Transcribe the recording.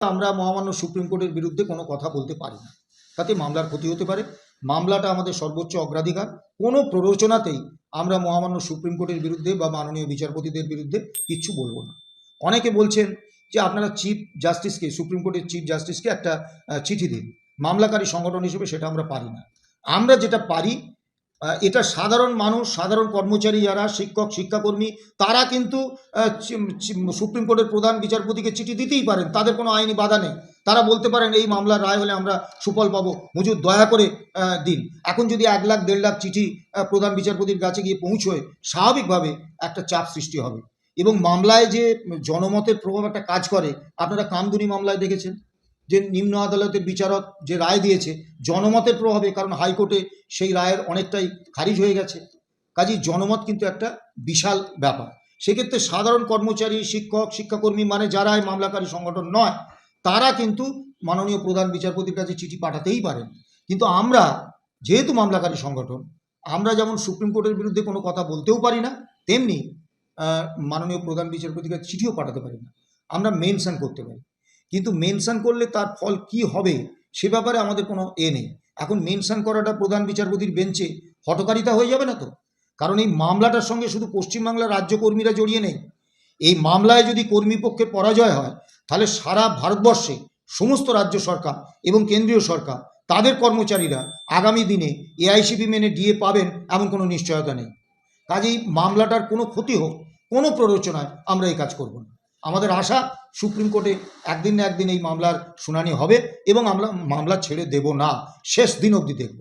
আমরা মহামান্য সুপ্রিম কোর্টের বিরুদ্ধে কোনো কথা বলতে পারি না। তাতে মামলার ক্ষতি হতে পারে। মামলাটা আমাদের সর্বোচ্চ অগ্রাধিকার। কোনো প্ররোচনাতেই আমরা মহামান্য সুপ্রিম কোর্টের বিরুদ্ধে বা মাননীয় বিচারপতিদের বিরুদ্ধে কিচ্ছু বলব না। অনেকে বলছেন যে আপনারা চিফ জাস্টিসকে, সুপ্রিম কোর্টের চিফ জাস্টিসকে একটা চিঠি দিন। মামলাকারী সংগঠন হিসেবে সেটা আমরা পারি না। আমরা যেটা পারি এটা সাধারণ মানুষ, সাধারণ কর্মচারী যারা, শিক্ষক, শিক্ষাকর্মী, তারা কিন্তু সুপ্রিম কোর্টের প্রধান বিচারপতিকে চিঠি দিতেই পারেন। তাদের কোনো আইনি বাধা নেই। তারা বলতে পারেন, এই মামলার রায় হলে আমরা সুফল পাবো। হুজুর, দয়া করে দিন। এখন যদি এক লাখ, দেড় লাখ চিঠি প্রধান বিচারপতির কাছে গিয়ে পৌঁছয়, স্বাভাবিকভাবে একটা চাপ সৃষ্টি হবে। এবং মামলায় যে জনমতের প্রভাব একটা কাজ করে, আপনারা কামদুনি মামলায় দেখেছেন? যে নিম্ন আদালতের বিচারক যে রায় দিয়েছে, জনমতের প্রভাবে, কারণ হাইকোর্টে সেই রায়ের অনেকটাই খারিজ হয়ে গেছে। কাজেই জনমত কিন্তু একটা বিশাল ব্যাপার। সেক্ষেত্রে সাধারণ কর্মচারী, শিক্ষক, শিক্ষাকর্মী মানে যারা এই মামলাকারী সংগঠন নয়, তারা কিন্তু মাননীয় প্রধান বিচারপতির কাছে চিঠি পাঠাতেই পারেন। কিন্তু আমরা, যেহেতু মামলাকারী সংগঠন, আমরা যেমন সুপ্রিম কোর্টের বিরুদ্ধে কোনো কথা বলতেও পারি না, তেমনি মাননীয় প্রধান বিচারপতির কাছে চিঠিও পাঠাতে পারি না। আমরা মেনশন করতে পারি। কিন্তু মেনশন করলে তার ফল কি হবে সে ব্যাপারে আমাদের কোনো এ নেই। এখন মেনশন করাটা প্রধান বিচারপতির বেঞ্চে হটকারিতা হয়ে যাবে না তো? কারণ এই মামলাটার সঙ্গে শুধু পশ্চিমবাংলার রাজ্য কর্মীরা জড়িয়ে নেই। এই মামলায় যদি কর্মী পক্ষের পরাজয় হয়, তাহলে সারা ভারতবর্ষে সমস্ত রাজ্য সরকার এবং কেন্দ্রীয় সরকার, তাদের কর্মচারীরা আগামী দিনে এআইসিপি মেনে ডিএ পাবেন এমন কোনো নিশ্চয়তা নেই। কাজেই মামলাটার কোনো ক্ষতি হোক, কোনো প্ররোচনায় আমরা এই কাজ করব না। আমাদের আশা সুপ্রিম কোর্টে একদিন না একদিন এই মামলার শুনানি হবে এবং আমরা মামলা ছেড়ে দেব না। শেষ দিন অবধি দেখব।